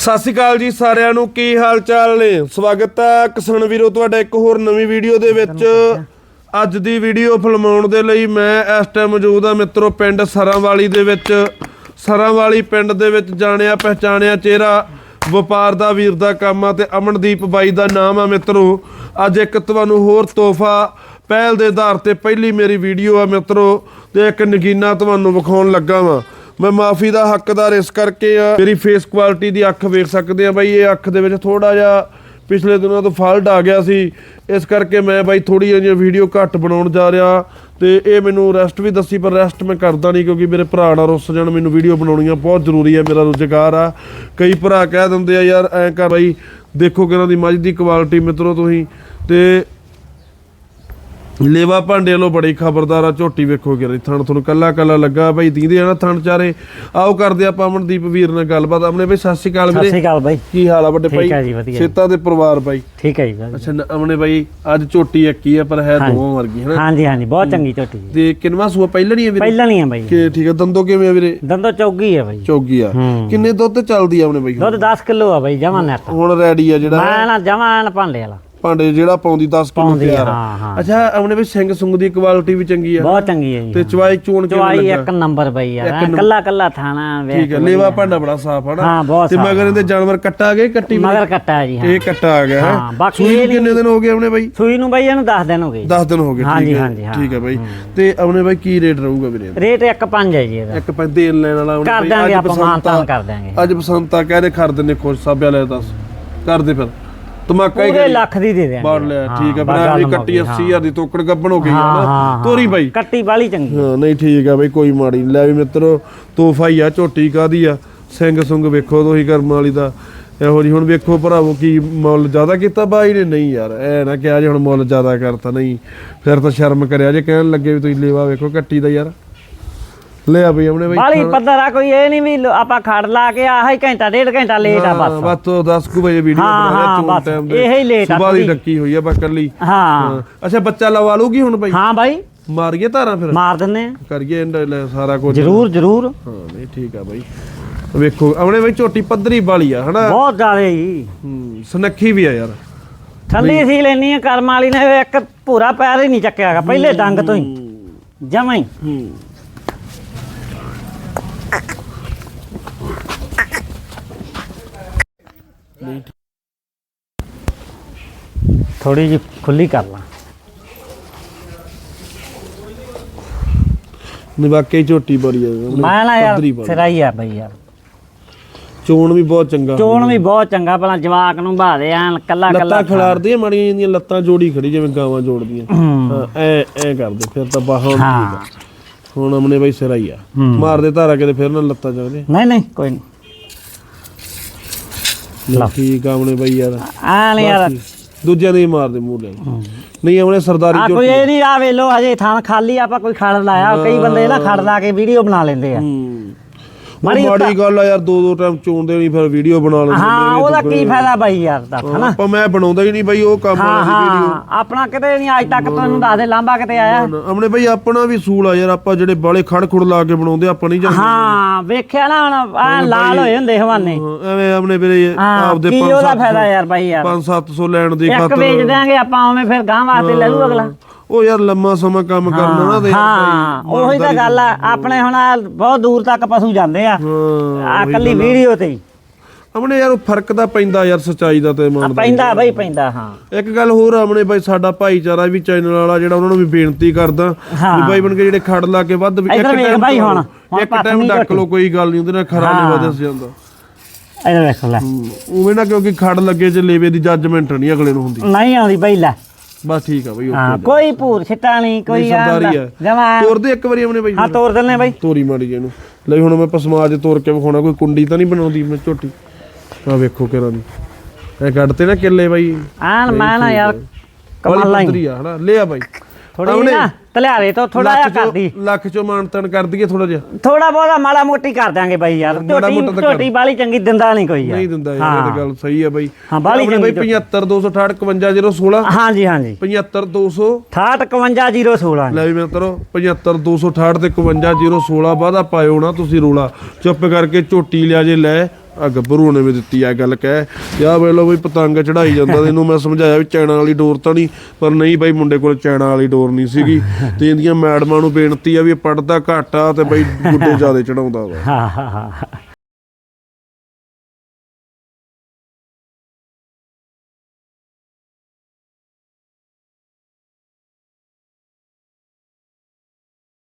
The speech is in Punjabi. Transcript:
ਸਤਿ ਸ਼੍ਰੀ ਅਕਾਲ ਜੀ ਸਾਰਿਆਂ ਨੂੰ ਕੀ ਹਾਲ ਚਾਲ ਨੇ? ਸਵਾਗਤ ਹੈ ਕਿਸਾਨ ਵੀਰੋ ਤੁਹਾਡਾ ਇੱਕ ਹੋਰ ਨਵੀਂ ਵੀਡੀਓ ਦੇ ਵਿੱਚ। ਅੱਜ ਦੀ ਵੀਡੀਓ ਫਿਲਮਾਉਣ ਦੇ ਲਈ ਮੈਂ ਇਸ ਟਾਈਮ ਮੌਜੂਦ ਆ ਮਿੱਤਰੋ ਪਿੰਡ ਸਰਾਂਵਾਲੀ ਦੇ ਵਿੱਚ। ਸਰਾਂਵਾਲੀ ਪਿੰਡ ਦੇ ਵਿੱਚ ਜਾਣਿਆ ਪਹਿਚਾਣਿਆ ਚਿਹਰਾ ਵਪਾਰ ਦਾ ਵੀਰ ਦਾ ਕੰਮ ਆ ਤੇ ਅਮਨਦੀਪ ਬਾਈ ਦਾ ਨਾਮ ਆ ਮਿੱਤਰੋ। ਅੱਜ ਇੱਕ ਤੁਹਾਨੂੰ ਹੋਰ ਤੋਹਫਾ ਪਹਿਲ ਦੇ ਆਧਾਰ ਤੇ ਪਹਿਲੀ ਮੇਰੀ ਵੀਡੀਓ ਆ ਮਿੱਤਰੋ ਤੇ ਇੱਕ ਨਗੀਨਾ ਤੁਹਾਨੂੰ ਵਿਖਾਉਣ ਲੱਗਾ ਵਾਂ। ਮੈਂ ਮਾਫੀ ਦਾ ਹੱਕਦਾਰ ਇਸ ਕਰਕੇ ਆ। ਮੇਰੀ ਫੇਸ ਕੁਆਲਿਟੀ ਦੀ ਅੱਖ ਵੇਖ ਸਕਦੇ ਆ ਬਾਈ, ਇਹ ਅੱਖ ਦੇ ਵਿੱਚ ਥੋੜਾ ਜਿਹਾ ਪਿਛਲੇ ਦਿਨਾਂ ਤੋਂ ਫਾਲਟ ਆ ਗਿਆ ਸੀ। ਇਸ ਕਰਕੇ ਮੈਂ ਬਾਈ ਥੋੜੀ ਜਿਹੀ ਵੀਡੀਓ ਘੱਟ ਬਣਾਉਣ ਜਾ ਰਿਹਾ। ਤੇ ਇਹ ਮੈਨੂੰ ਰੈਸਟ ਵੀ ਦੱਸੀ, ਪਰ ਰੈਸਟ ਮੈਂ ਕਰਦਾ ਨਹੀਂ, ਕਿਉਂਕਿ ਮੇਰੇ ਭਰਾ ਨਾਲ ਰੁੱਸ ਜਾਣ, ਮੈਨੂੰ ਵੀਡੀਓ ਬਣਾਉਣੀਆਂ ਬਹੁਤ ਜ਼ਰੂਰੀ ਹੈ ਮੇਰਾ ਰੁਜ਼ਗਾਰ ਆ। ਕਈ ਭਰਾ ਕਹਿ ਦਿੰਦੇ ਆ, ਯਾਰ, ਐਂ ਕਰ ਬਾਈ, ਦੇਖੋ ਕਿਹਨਾਂ ਦੀ ਮੱਝ ਦੀ ਕੁਆਲਿਟੀ ਮਿੱਤਰੋ ਤੁਸੀਂ। ਤੇ ਲੇਵਾ ਭਾਂਡੇ ਵੱਲੋਂ ਬੜੀ ਖਬਰਦਾਰ ਆ ਝੋਟੀ ਵੇਖੋ ਕਿ ਥਣ ਤੁਹਾਨੂੰ ਕੱਲਾ ਕੱਲਾ ਲੱਗਾ ਭਾਈ ਦੀਂਦੇ ਆ ਨਾ ਥਣ ਚਾਰੇ। ਆਓ ਕਰਦੇ ਆਪਾਂ ਅਮਨਦੀਪ ਵੀਰ ਨਾਲ ਗੱਲਬਾਤ। ਆਪਣੇ ਭਾਈ ਸਤਿ ਸ਼੍ਰੀ ਅਕਾਲ ਸਤਿ ਵੀਰੇ ਸ਼੍ਰੀ ਅਕਾਲ ਬਾਈ। ਕੀ ਹਾਲ ਆ ਵੱਡੇ ਠੀਕ ਭਾਈ? ਆ ਜੀ, ਵਧੀਆ। ਜੀ। ਸੇਤਾ ਦੇ ਪਰਿਵਾਰ ਭਾਈ ਠੀਕ ਹੈ ਜੀ ਬਾਈ। ਅੱਛਾ ਅਮਨੇ ਭਾਈ ਅੱਜ ਝੋਟੀ ਇੱਕ ਆ ਪਰ ਹੈ। ਦੋਵਾਂ ਵਰਗੀ ਹੈ ਨਾ ਹਾਂਜੀ ਹਾਂਜੀ ਬਹੁਤ ਚੰਗੀ ਝੋਟੀ ਤੇ ਕਿੰਨਵਾ ਸੂਆ? ਪਹਿਲਾਂ ਨਹੀਂ ਹੈ ਵੀਰੇ? ਪਹਿਲਾਂ ਨਹੀਂ ਹੈ ਬਾਈ। ਕਿ ਠੀਕ ਹੈ ਦੰਦੋ ਕਿਵੇਂ ਆ ਵੀਰੇ? ਦੰਦੋ ਚੌਗੀ ਹੈ ਬਾਈ। ਚੌਗੀ ਆ। ਕਿੰਨੇ ਦੁੱਧ ਚੱਲਦੀ ਆ ਆਪਣੇ ਬਾਈ? ਦੁੱਧ 10 ਕਿਲੋ ਆ ਬਾਈ ਜਮਾ ਨੈਟ। ਹੁਣ ਰੈਡੀ ਆ ਜਿਹੜਾ ਮੈਂ ਨਾ ਜਮਾ ਭਾਂਡੇ ਵਾਲਾ। ਭਾਂਡੇ ਜਿਹੜਾ ਪਾਉਂਦੀ 10 ਕਿਲੋ ਪਾਉਂਦੀ ਆ, ਤਿਆਰ। ਆ ਹਾਂ, ਹਾਂ। ਅੱਛਾ ਆਪਣੇ ਵੀ ਸਿੰਘ ਸੁੰਗ ਦੀ ਕੁਆਲਿਟੀ ਵੀ ਚੰਗੀ ਆ। ਬਹੁਤ ਚੰਗੀ ਹੈ ਜੀ ਤੇ ਚਵਾਈ ਚੋਣ ਕਿਵੇਂ ਚਵਾਈ ਲੱਗਾ? ਇੱਕ ਨੰਬਰ ਬਾਈ ਯਾਰ। ਕੱਲਾ ਕੱਲਾ ਥਾਣਾ ਠੀਕ ਹੈ ਲੇਵਾ ਭਾਂਡਾ ਬੜਾ ਸਾਫ਼ ਆ ਨਾ। ਹਾਂ, ਬਹੁਤ ਤੇ ਸਾਫ਼ ਮਗਰ ਇਹਦੇ ਜਾਨਵਰ ਕੱਟਾ ਗਏ ਕੱਟੀ ਵੀ? ਮਗਰ ਕੱਟਾ ਹੈ ਜੀ ਹਾਂ। ਇਹ ਕੱਟਾ ਆ ਗਿਆ ਹਾਂ, ਹੈ ਬਾਕੀ ਸੂਈ ਨੂੰ ਕਿੰਨੇ ਦਿਨ ਹੋ ਗਏ ਆਪਣੇ ਬਾਈ? ਸੂਈ ਨੂੰ ਬਾਈ ਇਹਨੂੰ 10 ਦਿਨ ਹੋ ਗਏ 10 ਦਿਨ ਹੋ ਗਏ ਹਾਂਜੀ, ਠੀਕ ਹੈ ਹਾਂਜੀ, ਹਾਂ। ਠੀਕ ਹੈ ਬਾਈ। ਤੇ ਆਪਣੇ ਬਾਈ ਕੀ ਰੇਟ ਰਹੂਗਾ ਵੀਰੇ? ਰੇਟ 1.5 ਹੈ ਜੀ ਇਹਦਾ। ਇੱਕ ਪੈ ਦੇਣ ਲੈਣ ਵਾਲਾ ਆਪਣੇ ਕਰ ਬਾਈ, ਦਾਂਗੇ ਅੱਜ ਆਪਾਂ ਬਸੰਤ ਮਾਨਤਾਨ ਆ- ਕਰ ਦਾਂਗੇ। ਅੱਜ ਬਸੰਤਾ ਕਹਦੇ ਖਰਦ ਨੇ ਖੁਸ਼ ਸਾਬਿਆ ਲੈ ਦੱਸ। ਕਰਦੇ ਫਿਰ। ਧਮਾਕਾ ਹੀ ਪੂਰੇ ਕਰੀ। ਲੱਖ ਦੀ ਦੇ ਦਿਆਂਗੇ। ਲਿਆ ਹਾਂ, ਠੀਕ ਹੈ ਬਸ ਬਣਾ ਗੱਲ ਵੀ ਮੁੱਕ ਕੱਟੀ ਗਈ, 80000 ਦੀ ਤੋਕੜ ਗੱਬਣ ਹੋ ਗਈ ਹਾਂ, ਹੈ ਹਾਂ, ਨਾ ਤੋਰੀ ਬਾਈ। ਕੱਟੀ ਬਾਲੀ ਚੰਗੀ। ਹਾਂ ਨਹੀਂ ਠੀਕ ਆ ਬਈ ਕੋਈ ਮਾੜੀ ਨੀ। ਲੈ ਵੀ ਮਿੱਤਰੋ ਤੋਹਫਾ ਹੀ ਆ ਝੋਟੀ ਕਾਦੀ ਆ? ਸਿੰਘ ਸੁੰਗ ਵੇਖੋ ਤੁਸੀਂ ਕਰਮ ਵਾਲੀ ਦਾ। ਇਹੋ ਜੀ ਹੁਣ ਵੇਖੋ ਭਰਾਵੋ ਕੀ ਮੁੱਲ ਜ਼ਿਆਦਾ ਕੀਤਾ ਬਾਈ ਨੇ। ਨਹੀਂ ਯਾਰ ਐ ਨਾ ਕਿਹਾ ਜੇ ਹੁਣ ਮੁੱਲ ਜ਼ਿਆਦਾ ਕਰਤਾ ਨਹੀਂ। ਫਿਰ ਤਾਂ ਸ਼ਰਮ ਕਰਿਆ ਜੇ ਕਹਿਣ ਲੱਗੇ ਵੀ ਤੁਸੀਂ ਲੇਵਾ ਵੇਖੋ ਕੱਟੀ ਦਾ ਯਾਰ। ਲੈ ਆ ਬਈ ਆਪਣੇ ਬਈ ਬਾਲੀ ਪੱਧਰ ਆ ਕੋਈ ਇਹ ਨਹੀਂ ਵੀ ਲੋ- ਆਪਾਂ ਖੜ ਲਾ ਕੇ ਆਹ ਹੀ ਘੰਟਾ ਡੇਢ ਘੰਟਾ ਲੇਟ ਆ ਬਸ। ਬਸ ਤੋਂ 10 ਕੁ ਵਜੇ ਵੀਡੀਓ ਹਾਂ, ਬਣਾ ਲਿਆ ਹਾਂ, ਚੋਣ ਬਸ। ਟਾਈਮ ਦੇ ਇਹੀ late ਆ ਸੁਬਾਹ ਦੀ ਥੋੜ੍ਹੀ। ਡੱਕੀ ਹੋਈ ਆ ਬਸ ਕੱਲੀ ਹਾਂ। ਅੱਛਾ ਬੱਚਾ ਲਵਾ ਲੂਗੀ ਹੁਣ ਬਾਈ? ਹਾਂ ਬਾਈ। ਮਾਰੀਏ ਧਾਰਾਂ ਫਿਰ? ਮਾਰ ਦਿੰਨੇ ਆ। ਕਰੀਏ ਇਹਦਾ ਲੈ ਸਾਰਾ ਕੁਝ। ਜਰੂਰ ਜਰੂਰ। ਹਾਂ ਨਹੀਂ ਠੀਕ ਆ ਬਾਈ। ਵੇਖੋ ਆਪਣੇ ਬਈ ਝੋਟੀ ਪੱਧਰੀ ਵਾਲੀ ਆ ਹਨਾ? ਬਹੁਤ ਜ਼ਿਆਦਾ ਜੀ। ਹੂੰ ਸੁਨੱਖੀ ਵੀ ਆ ਯਾਰ। ਠੰਡੀ ਸੀ ਲੈਣੀ ਆ ਕਰਮ ਵਾਲੀ ਨੇ ਇੱਕ ਪੂਰਾ ਪੈਰ ਹੀ ਨਹੀਂ ਚੱਕਿਆਗਾ ਪਹਿਲੇ ਡੰਗ ਤੋਂ ਹੀ। ਜਮਾਂ ਹੀ। ਹੂੰ। ਥੋੜੀ ਜਿਹੀ ਖੁੱਲੀ ਕਰ ਲਾ। ਨਹੀਂ ਵਾਕਈ ਝੋਟੀ ਬੜੀ ਆ। ਮੈਂ ਨਾ ਯਾਰ ਪੱਧਰੀ ਆ। ਬਈ ਯਾਰ। ਚੋਣ ਵੀ ਬਹੁਤ ਚੰਗਾ ਚੋਣ ਵੀ ਬਹੁਤ ਚੰਗਾ ਪਹਿਲਾਂ ਜਵਾਕ ਨੂੰ ਬਾਦੇ ਆਂ ਕੱਲਾ ਕੱਲਾ ਲੱਤਾਂ ਖਿਲਾਰਦੀਆਂ ਮਾੜੀਆਂ ਜਿਹੀਆਂ ਲੱਤਾਂ ਜੋੜੀ ਖੜੀ ਜਿਵੇਂ ਗਾਵਾਂ ਜੋੜਦੀਆਂ। ਹਾਂ। ਐ ਐ ਕਰਦੇ ਫਿਰ ਤਾਂ ਬਾਹਾਂ ਠੀਕ ਹਾਂ। ਆ। ਹੁਣ ਅਮਨੇ ਬਾਈ ਸਿਰਾ ਹੀ ਆ। ਹੂੰ। ਮਾਰਦੇ ਧਾਰਾ ਕਿਤੇ ਫਿਰ ਨਾ ਲੱਤਾਂ ਚੱਲਦੇ ਨਹੀਂ ਨਹੀਂ ਕੋਈ ਨਹੀਂ। ਠੀਕ ਆ ਅਮਨੇ ਬਾਈ ਯਾਰ। ਆ ਨਹੀਂ ਯਾਰ ਦੂਜਿਆਂ ਦੇ ਹੀ ਮਾਰਦੇ ਮੂੰਹ ਲੈ ਨਹੀਂ ਅਮਨੇ ਸਰਦਾਰੀ ਆ ਕੋਈ ਇਹ ਨਹੀਂ ਆ ਵੇਲੋ ਹਜੇ ਥਾਂ ਖਾਲੀ ਆਪਾਂ ਕੋਈ ਖੜ ਲਾਇਆ ਕਈ ਬੰਦੇ ਨਾ ਖੜ ਲਾ ਕੇ ਵੀਡੀਓ ਬਣਾ ਲੈਂਦੇ ਆ। ਹੂੰ। ਮਾੜੀ ਮਾੜੀ ਗੱਲ ਆ ਯਾਰ ਦੋ ਦੋ ਟਾਈਮ ਚੋਣਦੇ ਨਹੀਂ ਫਿਰ ਵੀਡੀਓ ਬਣਾ ਲੈਂਦੇ ਹਾਂ ਉਹਦਾ ਕੀ ਫਾਇਦਾ ਬਾਈ ਯਾਰ ਦਾ ਹਨਾ? ਆਪਾਂ ਮੈਂ ਬਣਾਉਂਦਾ ਹੀ ਨਹੀਂ ਬਾਈ ਉਹ ਕੰਮ ਵਾਲਾ ਸੀ ਵੀਡੀਓ ਹਾਂ ਆਪਣਾ ਕਿਤੇ ਨਹੀਂ ਅੱਜ ਤੱਕ ਤੁਹਾਨੂੰ ਦੱਸ ਦੇ ਲਾਂਬਾ ਕਿਤੇ ਆਇਆ? ਅਮਨੇ ਬਾਈ ਆਪਣਾ ਵੀ ਸੂਲ ਆ ਯਾਰ ਆਪਾਂ ਜਿਹੜੇ ਬਾਲੇ ਖੜ ਖੁੜ ਲਾ ਕੇ ਬਣਾਉਂਦੇ ਆਪਾਂ ਨਹੀਂ ਜਾਂਦੇ ਹਾਂ ਵੇਖਿਆ ਨਾ ਹੁਣ ਆ ਲਾਲ ਹੋਏ ਹੁੰਦੇ ਹਵਾਨੇ। ਐਵੇਂ ਆਪਣੇ ਵੀਰੇ ਆਪਦੇ ਕੀ 5 ਉਹਦਾ ਫਾਇਦਾ ਯਾਰ ਬਾਈ ਯਾਰ? 5-700 ਲੈਣ ਦੀ ਇੱਕ ਖਾਤਰ। ਵੇਚ ਦਿਆਂਗੇ ਆਪਾਂ ਉਵੇਂ ਫਿਰ ਗਾਂ ਵਾਸਤੇ ਲੈ ਲੂ ਅਗਲਾ। ਉਹ ਯਾਰ ਲੰਮਾ ਸਮਾਂ ਕੰਮ ਕਰਨਾ ਨਾ ਤੇ ਹਾਂ ਉਹੀ ਤਾਂ ਗੱਲ ਆ ਆਪਣੇ ਹੁਣ ਆਹ ਬਹੁਤ ਦੂਰ ਤੱਕ ਪਸ਼ੂ ਜਾਂਦੇ ਆ। ਆ। ਕੱਲੀ ਵੀਡੀਓ ਤੇ ਹੀ। ਆਪਣੇ ਯਾਰ ਉਹ ਫ਼ਰਕ ਤਾਂ ਪੈਂਦਾ ਯਾਰ ਸਚਾਈ ਦਾ ਤੇ ਆ ਇਮਾਨ ਦਾ ਪੈਂਦਾ ਬਈ ਪੈਂਦਾ ਹਾਂ। ਇੱਕ ਗੱਲ ਹੋਰ ਆ ਆਪਣੇ ਬਾਈ ਸਾਡਾ ਭਾਈਚਾਰਾ ਵੀ ਚੈਨਲ ਵਾਲਾ ਜਿਹੜਾ ਉਹਨਾਂ ਨੂੰ ਵੀ ਬੇਨਤੀ ਕਰਦਾ ਹਾਂ। ਵੀ ਬਾਈ ਬਣ ਕੇ ਜਿਹੜੇ ਖੜ ਲਾ ਕੇ ਵੱਧ ਵੀ ਇੱਧਰ ਵੇਖ time ਬਾਈ ਹੁਣ, ਹੁਣ ਇੱਕ ਟਾਈਮ ਨਹੀਂ ਡੱਕ ਲੋ ਕੋਈ ਗੱਲ ਨਹੀਂ ਉਹਦੇ ਨਾਲ ਖਰਾ ਨਹੀਂ ਵਧਸ ਜਾਂਦਾ। ਇਹਦੇ ਵੇਖ ਲੈ। ਉਵੇਂ ਨਾ ਕਿਉਂਕਿ ਖੜ ਲੱਗੇ ਚ ਲੇਵੇ ਦੀ ਜੱਜਮੈਂਟ ਨਹੀਂ ਅਗਲੇ ਨੂੰ ਹੁੰਦੀ। ਨਹੀਂ ਆਉਂਦੀ ਬਈ ਲੈ। ਬਸ ਠੀਕ ਆ ਬਾਈ ਹਾਂ ਓਕੇ ਕੋਈ ਭੂਰ ਛਿੱਟਾ ਨਹੀਂ ਕੋਈ ਆ। ਜਮਾ ਤੋਰਦੇ ਇੱਕ ਵਾਰੀ ਆਪਣੇ ਬਾਈ ਹਾਂ ਤੋਰ ਦਿੰਨੇ ਬਈ। ਤੋਰੀ ਮਾੜੀ ਜੀ ਇਹਨੂੰ। ਲਈ ਹੁਣ ਮੈਂ ਪਸਮਾਜ ਤੋਰ ਕੇ ਵਿਖਾਉਣਾ ਕੋਈ ਕੁੰਡੀ ਤਾਂ ਨਹੀਂ ਬਣਾਉਂਦੀ ਮੈਂ ਝੋਟੀ। ਆ ਵੇਖੋ ਕਿਹੜਾ ਦੀ ਇਹ ਕੱਢਤੇ ਨਾ ਕਿੱਲੇ ਬਾਈ। ਆਣ ਮੈਂ ਨਾ ਯਾਰ ਕਮਾਲ ਲਾਈ ਪੱਧਰੀ ਆ ਹਨਾ। ਬਾਈ। ਥੋੜੀ ਨਾ। ਤਲਿਆਰੇ ਤੋਂ ਥੋੜਾ ਜਿਹਾ ਲੱਖ ਚੋਂ- ਕਰਦੀ ਲੱਖ ਚੋਂ ਮਾਨਤਨ ਕਰ ਦਈਏ ਥੋੜਾ ਜਿਹਾ। ਥੋੜਾ ਬਹੁਤਾ ਮਾੜਾ ਮੋਟੀ ਕਰ ਦਾਂਗੇ ਬਾਈ ਯਾਰ। ਮਾੜਾ ਝੋਟੀ ਮੋਟਾ ਤਾਂ ਕਰ- ਝੋਟੀ ਚੰਗੀ ਦਿੰਦਾ ਨਹੀਂ ਕੋਈ ਯਾਰ। ਨਹੀਂ ਦਿੰਦਾ ਯਾਰ ਇਹ ਤਾਂ ਗੱਲ ਸਹੀ ਆ ਬਾਈ। ਹਾਂ, ਬਾਹਲੀ ਆਪਣੇ ਬਾਈ ਚੰਗੀ 75 268 51016 ਹਾਂਜੀ ਹਾਂਜੀ। 75 200 68 51 016 ਲੈ ਵੀ ਮਿੱਤਰੋ 75 268 ਤੇ 51016 ਵਾਦਾ ਪਾਇਓ ਨਾ ਤੁਸੀਂ ਰੋਲਾ। ਚੁੱਪ ਕਰਕੇ ਝੋਟੀ ਲਿਆ ਜੇ ਲੈ। ਆ ਗੱਭਰੂ ਨੇ ਵੀ ਦਿੱਤੀ ਆ ਗੱਲ ਕਹਿ। ਤੇ ਆ ਵੇਖ ਲਓ ਬਈ ਪਤੰਗ ਚੜਾਈ ਜਾਂਦਾ ਤੇ ਇਹਨੂੰ ਮੈਂ ਸਮਝਾਇਆ ਵੀ ਚੈਨਾ ਵਾਲੀ ਡੋਰ ਤਾਂ ਨਹੀਂ ਪਰ ਨਹੀਂ ਬਾਈ ਮੁੰਡੇ ਕੋਲ ਚੈਨਾ ਵਾਲੀ ਡੋਰ ਨਹੀਂ ਸੀਗੀ। ਤੇ ਇਹਦੀਆਂ ਮੈਡਮਾਂ ਨੂੰ ਬੇਨਤੀ ਆ ਵੀ ਇਹ ਪੜਦਾ ਘੱਟ ਤੇ ਬਈ ਗੁੱਡੇ ਜ਼ਿਆਦਾ ਚੜਾਉਂਦਾ ਵਾ। ਹਾਂ ਹਾਂ ਹਾਂ।